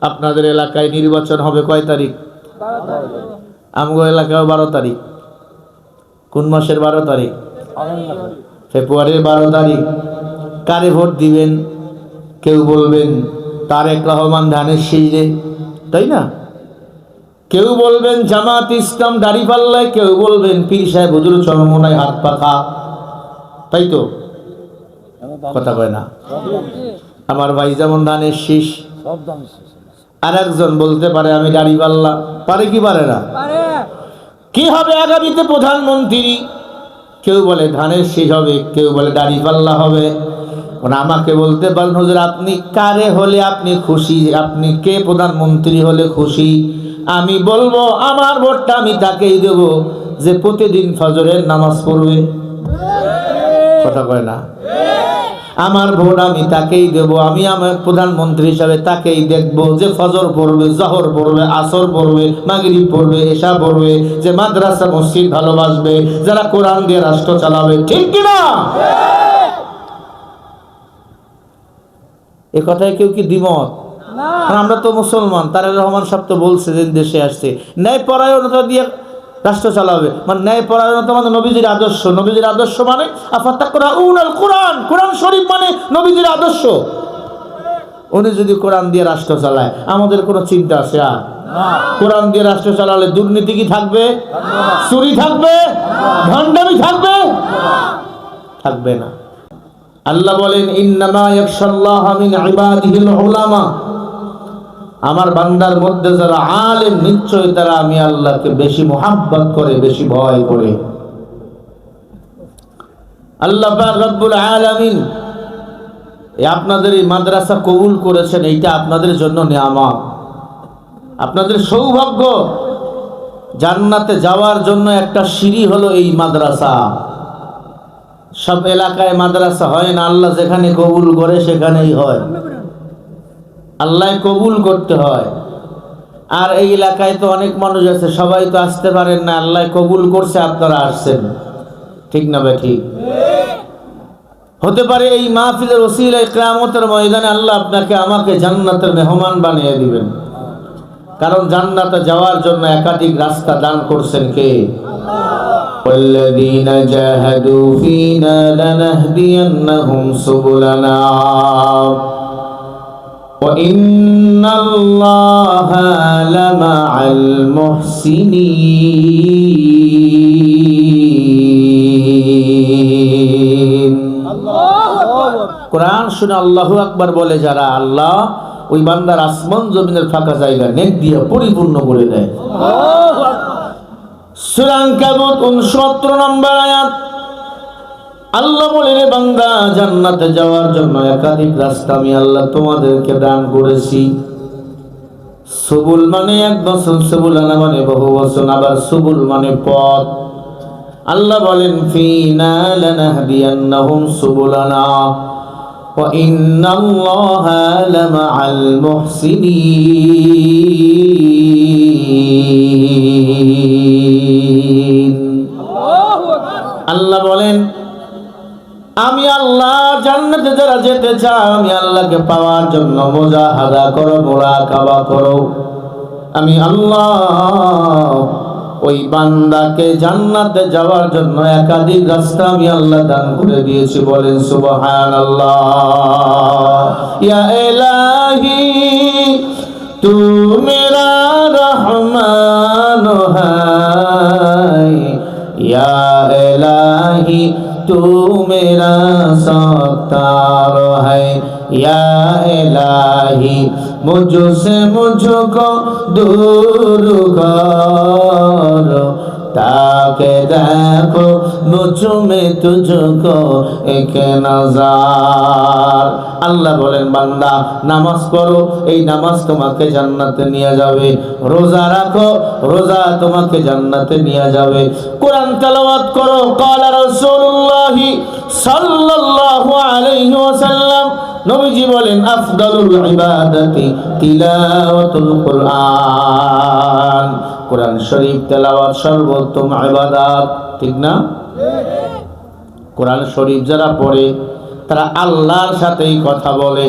আপনাদের এলাকায় নির্বাচন হবে কয় তারিখ? আমগো এলাকায় বারো তারিখ। কোন মাসের বারো তারিখ? ফেব্রুয়ারির বারো তারিখ। কারে ভোট দিবেন? কেউ বলবেন, তারেক রহমান ধানের শীষে তাই না? কেউ বলবেন, জামাত ইসলাম দাড়ি পাল্লায়। কেউ বলবেন, পীর সাহেব হুজুর চরমনায় হাত পাখা তাই তো? কথা কয় না? আমার ভাই যেমন ধানের শীষ সব দাম শেষ। আর একজন বলতে পারে আমি দাড়ি পাল্লা। পারে কি পারে না? কি হবে আগামীতে প্রধানমন্ত্রী? কেউ বলে ধানের শীষ হবে। কেউ বলে দাড়ি পাল্লা হবে। আমাকে বলতে পারেন হুজুর আপনি কারে হলে আপনি খুশি? আপনি কে প্রধানমন্ত্রী হলে খুশি? আমি বলব আমার ভোটটা আমি তাকেই দেব যে প্রতিদিন ফজরের নামাজ পড়বে। কথা কয় না? আমার ভোট আমি তাকেই দেব আমি আমার প্রধানমন্ত্রী হিসাবে তাকেই দেখব যে ফজর পড়বে জহর পড়বে আসর পড়বে মাগরিব পড়বে এশা পড়বে যে মাদ্রাসা মসজিদ ভালোবাসবে যারা কোরআন দিয়ে রাষ্ট্র চালাবে ঠিক কিনা এ কথায় কেউ কি দ্বিমত? আমরা তো মুসলমান তারেক রহমান সব তো বলছে যে দেশে আসছে। ন্যায় পরায়ণতা দিয়ে রাষ্ট্র চালাবে। মানে ন্যায় পরায়ণতা মানে নবীজির আদর্শ। নবীজির আদর্শ মানে আফাত্তা করা উনাল কোরআন। কোরআন শরীফ মানে নবীজির আদর্শ। উনি যদি কোরআন দিয়ে রাষ্ট্র চালায় আমাদের কোনো চিন্তা আছে আর? কোরআন দিয়ে রাষ্ট্র চালালে দুর্নীতি কি থাকবে? চুরি থাকবে? ভণ্ডামি থাকবে? থাকবে না। আল্লাহ বলেন ইন্নামা ইয়াখশাল্লাহ মিন ইবাদিহিল উলামা। আমার বান্দার মধ্যে যারা আলেম, নিশ্চয় তারা আমি আল্লাহকে বেশি মোহাব্বত করে, বেশি ভয় করে। আল্লাহ রব্বুল আলামিন আপনাদের এই মাদ্রাসা কবুল করেছেন, এইটা আপনাদের জন্য নিয়ামত। আপনাদের সৌভাগ্য, জান্নাতে যাওয়ার জন্য একটা সিঁড়ি হলো এই মাদ্রাসা। সব এলাকায় মাদ্রাসা হয় না, আল্লাহ যেখানে কবুল করে সেখানেই হয়। আল্লাহ কবুল করতে হয় আর এই এলাকায় তো অনেক মানুষ আছে সবাই তো আসতে পারেন না আল্লাহ কবুল করছে আপনারা আসছেন ঠিক না ভাই ঠিক হতে পারে এই মাহফিলের ওসিলায় কেয়ামতের ময়দানে আল্লাহ আপনাকে আমাকে জান্নাতের মেহমান বানিয়ে দিবেন কারণ জান্নাতে যাওয়ার জন্য একাধিক রাস্তা দান করছেন কে والذين جاهدوا فينا لنهدينهم سبلنا وإن الله لمع المحسنين কোরআন শুনে আল্লাহু আকবার বলে যারা আল্লাহ ওই বান্দার আসমান জমিনের ফাঁকা জায়গা নেক দিয়ে পরিপূর্ণ করে দেয় সুরান কাবুত উনসত্তর নম্বর আয়াত আল্লাহ বলে রে বান্দা, জান্নাতে যাওয়ার জন্য একাধিক রাস্তা আমি আল্লাহ তোমাদেরকে দান করেছি। সবুল মানে এক বছর, সবুল আনা মানে বহু বছর, আবার সবুল মানে পথ। আল্লাহ বলেন ফিনা লানাহদিয়ান্নাহুম সুবুলানা, ওয়া ইন্নাল্লাহা লামাআল মুহসিনিন। জান্নাতে যারা যেতে চাও আমি আল্লাহকে পাওয়ার জন্য মুজাহাদা করো, মুরাকাবা করো। আমি আল্লাহ ওই বান্দাকে জান্নাতে যাওয়ার জন্য একাধিক রাস্তা আমি আল্লাহ দান করে দিয়েছি। বলেন, সুবহানাল্লাহ। ইয়া ইলাহি তু মেরা রহমান ইয়া तू मेरा सत्तार है या इलाही मुझसे मुझको दूर कर তাকে দেখো নুচুমে তুজুকো, একে নজার। আল্লাহ বলেন, বান্দা, নামাজ করো এই নামাজ তোমাকে জান্নাতে নিয়ে যাবে। রোজা রাখো, রোজা তোমাকে জান্নাতে নিয়ে যাবে। কোরআন তেলাওয়াত করো কালা রাসূলুল্লাহি সাল্লাল্লাহু আলাইহি ওয়াসাল্লাম। নবীজি বলেন, আফদালুল ইবাদাতি তিলাওয়াতুল কোরআন। কোরআন শরীফ, তেলাওয়াত, সর্বোত্তম আবাদাত ঠিক না? কোরআন শরীফ যারা পড়ে, তারা আল্লাহর সাথেই কথা বলে।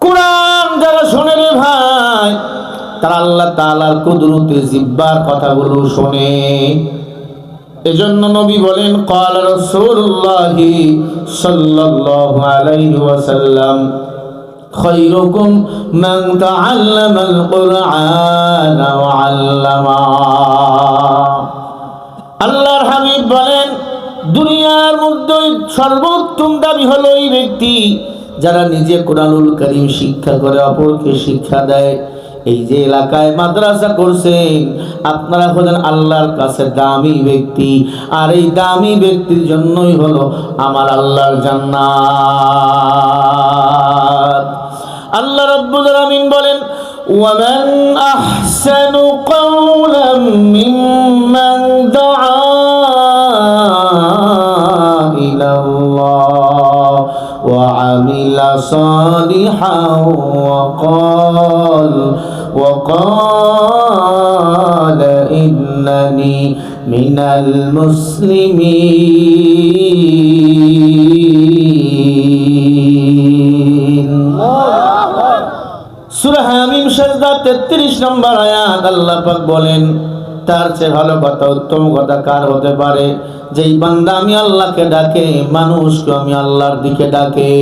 কোরআন যারা শোনে রে ভাই, তারা আল্লাহ তালার কুদরতি জিব্বার কথাগুলো শোনে। এজন্য নবী বলেন কাল রসুল্লাহি সাল্লাল্লাহু আলাইহি ওয়াসাল্লাম خيركم من تعلم القرآن وعلمه আল্লাহর হাবিব বলেন দুনিয়ার মধ্যে সর্বোত্তম দাবি হলো এই ব্যক্তি যারা নিজে কোরআনুল করিম শিক্ষা করে অপরকে শিক্ষা দেয় এই যে এলাকায় মাদ্রাসা করছেন আপনারা হলেন আল্লাহর কাছে দামি ব্যক্তি আর এই দামি ব্যক্তির জন্যই হলো আমার আল্লাহর জান্নাত আল্লাহ রাব্বুল আলামিন বলেন ومن أحسن قولا ممن دعا إلى الله وعمل صالحا وقال وقال إنني من المسلمين 33 নম্বর আয়াত আল্লাহ পাক বলেন, তার চেয়ে ভালো কথা, উত্তম কথা কার হতে পারে? যেই বান্দা আমি আল্লাহকে ডাকে, মানুষকে আমি আল্লাহর দিকে ডাকে।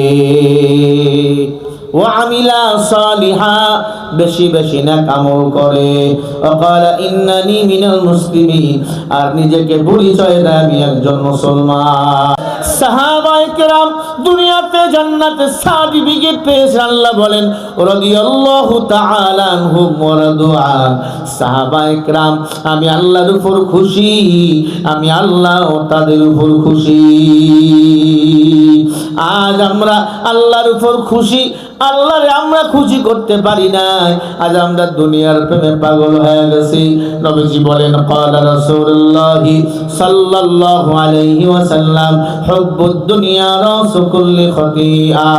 বেশি বেশি না আমল করে। অকালা ইন্নানি মিনাল মুসলিমিন, আর নিজেকে পরিচয় দেয় আমি একজন মুসলমান। কেরাম দুনিয়াতে সার্টিফিকেট পেয়েছে, আল্লাহ বলেন আমি আল্লাহর উপর খুশি, আমি আল্লাহ তাদের উপর খুশি। আজ আমরা আল্লাহর উপর খুশি আল্লাহরে আমরা খুশি করতে পারি নাই। আজ আমরা দুনিয়ার প্রেমে পাগল হয়ে গেছি। নবীজি বলেন ক্বালা রাসূলুল্লাহি সাল্লাল্লাহু আলাইহি ওয়াসাল্লাম, হুব্বুদ দুনিয়া রাসু খতিআ।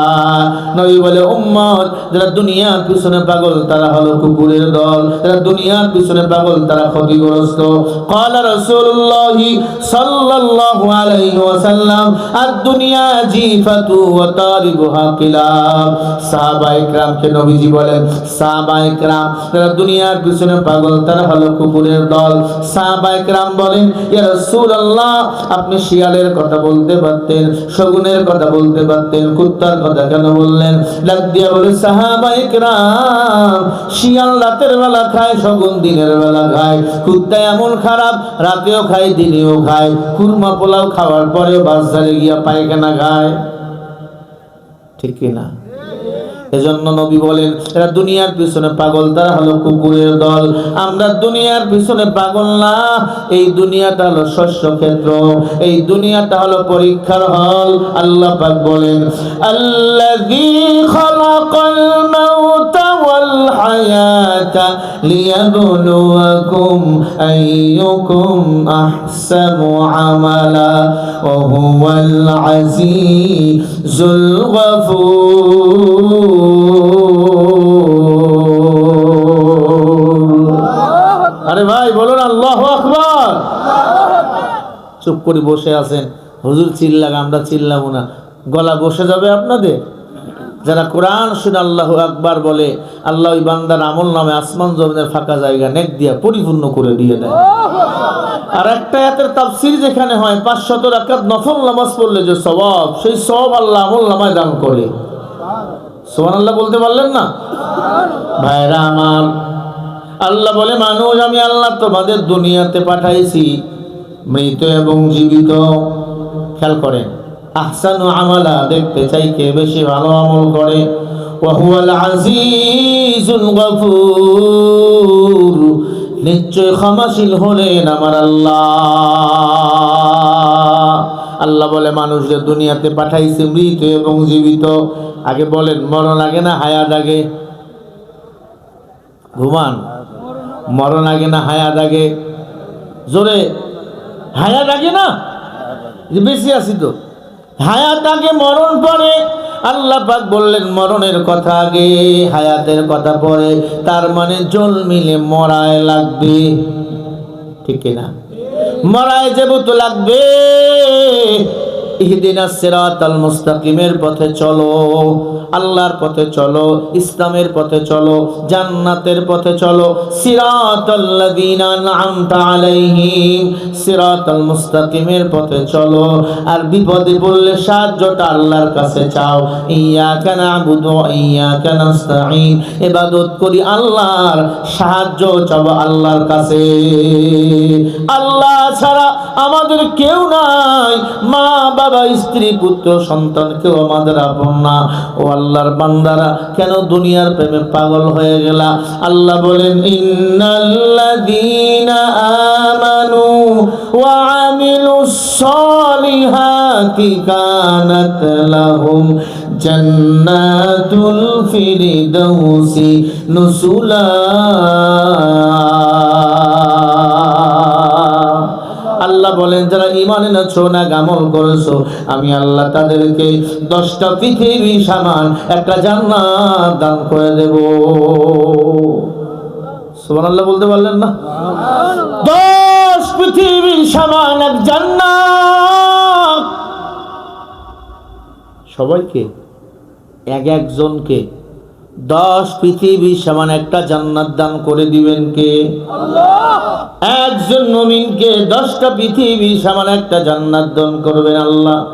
নবী বলে, উম্মত, যারা দুনিয়ার পিছনে পাগল, তারা হলো কুকুরের দল। যারা দুনিয়ার পিছনে পাগল, তারা ক্ষতিগ্রস্ত। ক্বালা রাসূলুল্লাহি সাল্লাল্লাহু আলাইহি ওয়াসাল্লাম আর দুনিয়া জিফাতু ওয়া তারিবুহা কিলাব। নবীজি বলেন দুনিয়ার পিছনে পাগল, তারা হলো কুকুরের দল। বলেন, ইয়া রাসূলুল্লাহ, আপনি শিয়ালের কথা বলতে পারতেন, শগুনের কথা বলতে পারতেন, কুত্তার কথা কেন বললেন? বলে শিয়াল রাতের বেলা খায়, শগুন দিনের বেলা খায়, কুত্তা এমন খারাপ, রাতেও খায়, দিনেও খায়, কুরমা পোলাও খাওয়ার পরেও বাজারে গিয়া পায়খানা খায়। ঠিক কিনা এজন্য নবী বলেন, এরা দুনিয়ার পিছনে পাগল, তারা হলো কুকুরের দল। আমরা দুনিয়ার পিছনে পাগল না, এই দুনিয়াটা হলো শস্য ক্ষেত্র, এই দুনিয়াটা হলো পরীক্ষার হল, আল্লাহ পাক বলেন, আল্লাযী খালাকাল মাউতা লিয়াবলুয়াকুম আইয়ুকুম আহসানু আমালা ওয়া হুয়াল আজিজুল গফুর আরে ভাই, বলুন আল্লাহ আকবার। চুপ করে বসে আছেন। হুজুর চিল্লাক, আমরা চিল্লাবো না। গলা বসে যাবে আপনাদের? যারা কোরআন শুনে আল্লাহ আকবার বলে আল্লাহ ওই বান্দার আমল নামে আসমান জমিনের ফাঁকা জায়গা নেক দিয়া পরিপূর্ণ করে দিয়ে দেয়। আর একটা এতের তাফসির যেখানে হয় পাঁচশত রাকাত নফল নামাজ পড়লে যে সওয়াব সেই সব আল্লাহ আমল নামায় দান করে। সোহান আল্লাহ বলতে পারলেন না? ভাইরা আমার আল্লাহ বলে মানুষ আমি আল্লাহ তোমাদের দুনিয়াতে পাঠাইছি মৃত এবং জীবিত। খেয়াল করেন আহসানু আমালা, দেখতে চাই কে বেশি ভালো আমল করে। ওয়াহুয়াল আজিজুল গফুর, নিশ্চয় ক্ষমাশীল হলেন আমার আল্লাহ। আল্লাহ বলে মানুষদের দুনিয়াতে পাঠাইছে মৃত এবং জীবিত, আগে বলেন, মরণ আগে না হায়াত আগে? ঘুমান। মরণ আগে না হায়াত আগে? জোরে, হায়াত আগে না? যে বেশি আছি তো। হায়াত আগে মরণ পরে, আল্লাহ পাক বললেন, মরণের কথা আগে, হায়াতের কথা পরে, তার মানে জল মিলে মরায় লাগবে। ঠিক না মরায় যেহেতু লাগবে ইহদিনা মুস্তাকিমের পথে চলো, আল্লাহর পথে চলো, ইসলামের পথে চলো, জান্নাতের পথে চলো। আলাইহিম মুস্তাকিমের পথে চলো। আর বিপদে পড়লে সাহায্যটা আল্লাহর কাছে চাও। করি আল্লাহর, সাহায্য চাবো আল্লাহর কাছে। আল্লাহ ছাড়া আমাদের কেউ নাই মা বাবা স্ত্রী, পুত্র, সন্তান কেউ আমাদের আপন না। ও আল্লাহর বান্দারা, কেন দুনিয়ার প্রেমে পাগল হয়ে গেলা? আল্লাহ বলেন আল্লাহ বলেন ইমান এনেছো না গামল করেছ? আমি আল্লাহ তাদেরকে দশটা পৃথিবী সামান একটা জান্নাত দান করে দেব। সুবহানাল্লাহ বলতে পারলেন না? দশ পৃথিবীর সামান এক জান্নাত। সবাইকে? এক একজনকে? দশ পৃথিবী সমান একটা জান্নাত দান করে দিবেন কে? একজন মুমিনকে দশটা পৃথিবী সমান একটা জান্নাত দান করবেন আল্লাহ।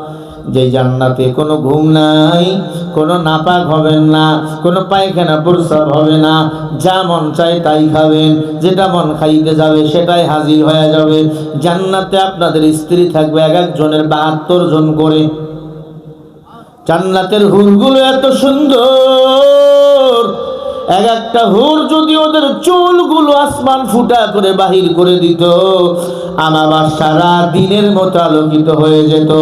যে জান্নাতে কোনো ঘুম নাই কোনো নাপাক হবেন না কোনো পায়খানা প্রস্রাব হবে না যা মন চায় তাই খাবেন যেটা মন খাইতে যাবে সেটাই হাজির হয়ে যাবে। জান্নাতে আপনাদের স্ত্রী থাকবে এক একজনের বাহাত্তর জন করে। জান্নাতের হুরগুলো এত সুন্দর। এক একটা হুর যদি ওদের চুলগুলো আসমান ফুটা করে বাহির করে দিত আমার সারা দিনের মতো আলোকিত হয়ে যেত।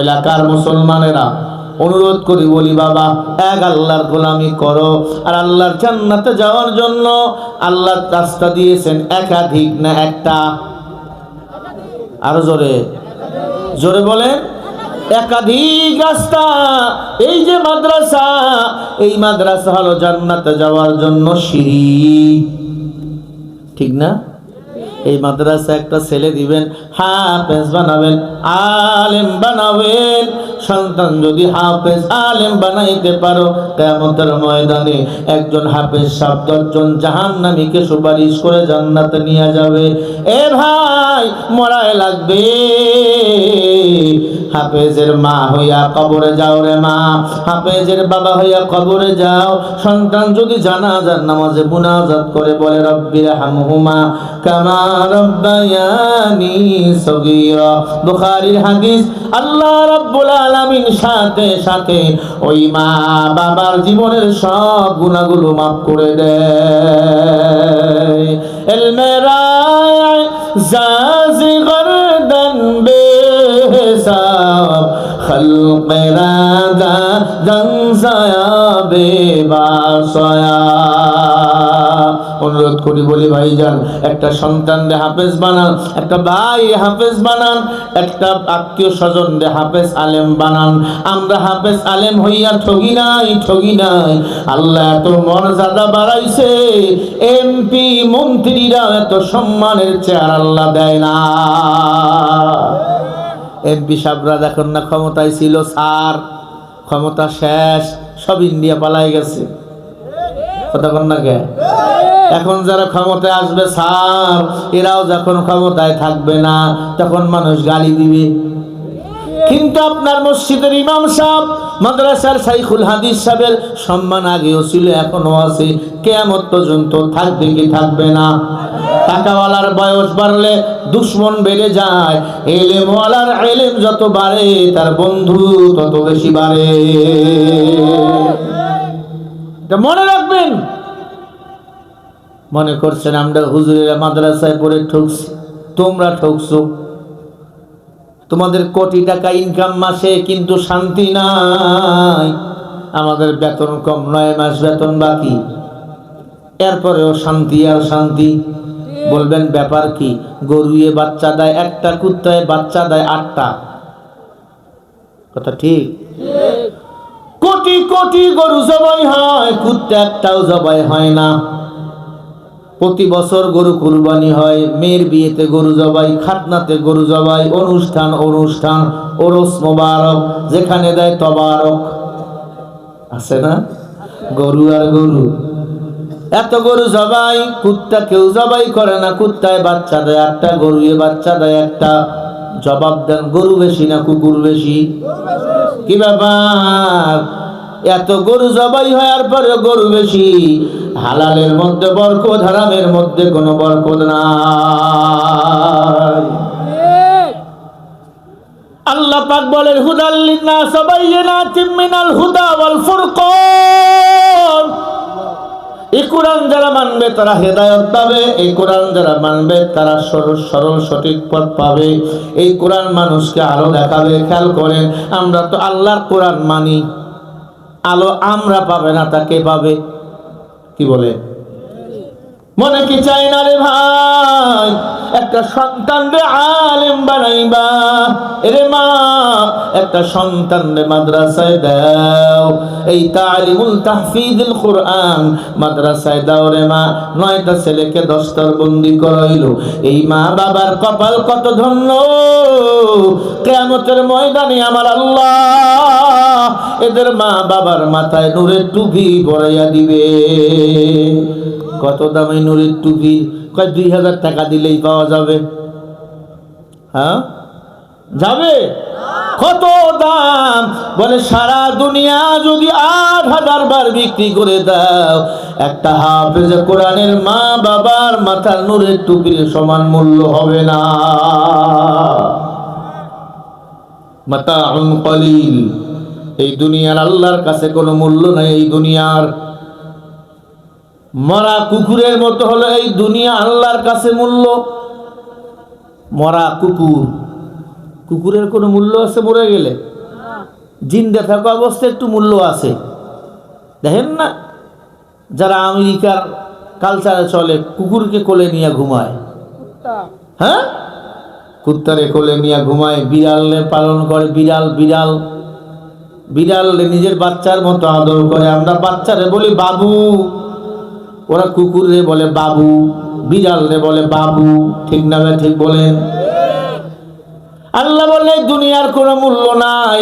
এলাকার মুসলমানেরা অনুরোধ করি, বলি, বাবা, এক আল্লাহর গোলামি করো আর আল্লাহর জান্নাতে যাওয়ার জন্য আল্লাহ রাস্তা দিয়েছেন একাধিক না একটা। আরও জোরে। জোরে বলেন একাধিক রাস্তা, এই যে মাদ্রাসা, এই মাদ্রাসা হলো জান্নাতে যাওয়ার জন্য সিঁড়ি। ঠিক না? এই মাদ্রাসা একটা ছেলে দিবেন হ্যাঁ বানাবেন, আলেম বানাবেন সন্তান যদি হাফেজ আলেম বানাইতে পারো কেমতের ময়দানে একজন হাফেজ সাত দশজন জাহান নামীকে সুপারিশ করে জান্নাতে নিয়ে যাবে। এ ভাই, মরায় লাগবে। হাফেজের মা হইয়া কবরে যাও রে মা। হাফেজের বাবা হইয়া কবরে যাও। সন্তান যদি জানা জানাজার নামাজে মুনাজাত করে বলে রব্বির হামহুমা কামা রব্বায়ানি সগীরা। বুখারীর হাদিস, আল্লাহ রাব্বুল আলামিন সাথে সাথে ওই মা বাবার জীবনের সব গুনাহগুলো maaf করে দেয় এলমেরায় জাজি গরদন বেহিসাব خلق رادا জনসায়া বেবাসয়া অনুরোধ করি বলি ভাইজান, একটা সন্তান রে হাফেজ বানান, একটা ভাই হাফেজ বানান, একটা আত্মীয় স্বজন রে হাফেজ আলেম বানান। আমরা হাফেজ আলেম হইয়া ঠগি নাই ঠগি নাই আল্লাহ এত মর্যাদা বাড়াইছে, এমপি মন্ত্রীরা এত সম্মানের চেয়ার আল্লাহ দেয় না। এমপি সাহরা দেখুন না, ক্ষমতায় ছিল স্যার, ক্ষমতা শেষ, সব ইন্ডিয়া পালাই গেছে। কথা কন না কে? এখন যারা ক্ষমতায় আসবে, স্যার, এরাও যখন ক্ষমতায় থাকবে না, তখন মানুষ গালি দিবে। কিন্তু আপনার মসজিদের ইমাম সাহেব, মাদ্রাসার সাইখুল হাদিস সাহেবের সম্মান আগেও ছিল, এখনও আছে। কেয়ামত পর্যন্ত থাকবে কি থাকবে না? টাকাওয়ালার বয়স বাড়লে দুশ্মন বেড়ে যায়। এলেমওয়ালার এলেম যত বাড়ে, তার বন্ধু তত বেশি বাড়ে। মনে রাখবেন মনে করছেন, আমরা হুজুরেরা মাদ্রাসায় পড়ে ঠকছি, তোমরা ঠকছো। তোমাদের কোটি টাকা ইনকাম মাসে কিন্তু শান্তি নাই। আমাদের বেতন কম, নয় মাস বেতন বাকি। এরপরেও শান্তি আর শান্তি। বলবেন, ব্যাপার কি? গরুয়ে বাচ্চা দেয় একটা কুত্তায় বাচ্চা দেয় আটটা। কথা ঠিক? কোটি কোটি গরু জবাই হয়, কুত্তা একটাও জবাই হয় না। প্রতি বছর গরু কুরবানি হয়, মেয়ের বিয়েতে গরু জবাই, খাতনাতে গরু জবাই, অনুষ্ঠান অনুষ্ঠান, ওরস মোবারক, যেখানে দেয় তবারক। আছে না? গরু আর গরু। এত গরু জবাই, কুত্তা কেউ জবাই করে না, কুত্তায় বাচ্চা দেয় একটা গরুয়ে বাচ্চা দেয় একটা। জবাব দেন, গরু বেশি না কুকুর বেশি? কি ব্যাপার? এত গরু জবাই হওয়ার পরে গরু বেশি। হালালের মধ্যে বরকত, হারামের মধ্যে কোনো বরকত নাই। আল্লাহ পাক বলেন হুদাল্লিনা সাবাইয়িনাতিম মিনাল হুদা ওয়াল ফুরকান। এই কোরআন যারা মানবে, তারা হেদায়ত পাবে। এই কোরআন যারা মানবে, তারা সরল সরল, সঠিক পথ পাবে। এই কোরআন মানুষকে আলো দেখাবে, খেয়াল করেন, আমরা তো আল্লাহর কোরআন মানি। আলো আমরা পাবে না তাকে পাবে? কি বলে? মনে কি চাই না রে ভাই? একটা সন্তান রে আলেম বানাইবা। রে মা, একটা সন্তান রে মাদ্রাসায় দাও। এই তালিমুল তাহফিজুল কোরআন মাদ্রাসায় দাও রে মা। নয়টা ছেলেকে দস্তর বন্দি করাইলো। এই মা বাবার কপাল কত ধন্য। কেয়ামতের ময়দানে আমার আল্লাহ এদের মা বাবার মাথায় নূরের টুপি পরাইয়া দিবে। কত দামে নুরের টুপি? কয়, দুই হাজার টাকা দিলেই পাওয়া যাবে। হ্যাঁ? যাবে? কত দাম? বলে, সারা দুনিয়া যদি আট হাজার বার বিক্রি করে দাও, একটা হাফেজ কোরআনের মা বাবার মাথার নূরের টুপির সমান মূল্য হবে না। মাতা কলিল। এই দুনিয়ার আল্লাহর কাছে কোনো মূল্য নাই, এই দুনিয়ার মরা কুকুরের মতো হলো এই দুনিয়া আল্লাহর কাছে মূল্য। মরা কুকুর। কুকুরের কোনো মূল্য আছে মরে গেলে? জিন্দে থাকা অবস্থায় একটু মূল্য আছে। দেখেন না যারা আমেরিকার কালচারে চলে কুকুরকে কোলে নিয়ে ঘুমায়। হ্যাঁ? কুত্তারে কোলে নিয়ে ঘুমায় বিড়ালে পালন করে বিড়াল বিড়াল। বিড়াল নিজের বাচ্চার মতো আদর করে। আমরা বাচ্চারে বলি বাবু ওরা কুকুর রে বলে বাবু, বিড়াল রে বলে বাবু, ঠিক না ঠিক বলেন? আল্লাহ বলে, দুনিয়ার কোনো মূল্য নাই।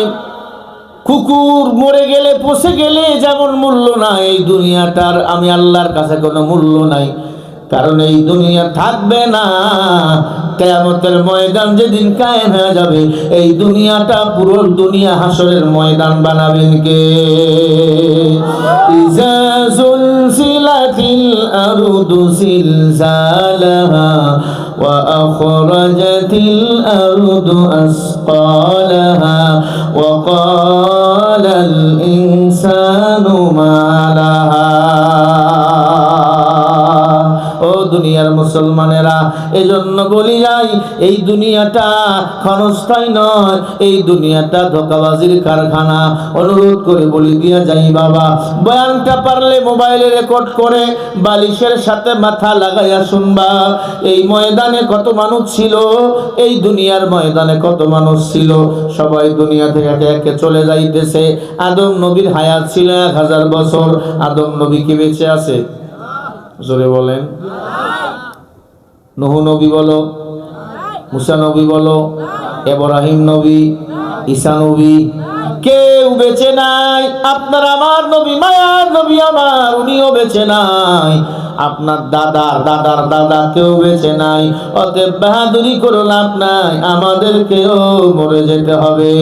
কুকুর মরে গেলে, পচে গেলে যেমন মূল্য নাই, এই দুনিয়াটার আমি আল্লাহর কাছে কোনো মূল্য নাই। কারণ এই দুনিয়া থাকবে না। কেয়ামতের ময়দান যেদিন কায়েম হয়ে যাবে, এই দুনিয়াটা, পুরো দুনিয়া হাসরের ময়দান বানাবেন কে? জুলসিলাতিল আরদু জিলজালাহা ওয়া আখরাজাতিল আরদু আসqালাহা দুনিয়ার মুসলমানেরা। এজন্য বলি যাই, এই দুনিয়াটা ক্ষণস্থায়ী নয়, এই দুনিয়াটা ধোকাবাজির কারখানা। অনুরোধ করে বলি দিয়া যাই বাবা। বয়ানটা পারলে মোবাইলে রেকর্ড করে, বালিশের সাথে মাথা লাগাইয়া শুনবা। এই ময়দানে কত মানুষ ছিল, এই দুনিয়ার ময়দানে কত মানুষ ছিল। সবাই দুনিয়া থেকে একে একে চলে যাইতেছে। আদম নবীর হায়াত ছিল এক হাজার বছর। আদম নবী কি বেঁচে আছে? জোরে বলেন। নহু নবী বলো, মুসা নবী বলো, এব্রাহিম নবী, ঈসা নবী, কেউ বেঁচে নাই। আপনার আমার নবী, মায়ার নবী আমার, উনিও বেঁচে নাই। আপনার দাদার দাদার দাদা কেউ বেঁচে নাই। অতএব বাহাদুরি করো, লাভ নাই। আমাদেরকেও মরে যেতে হবে।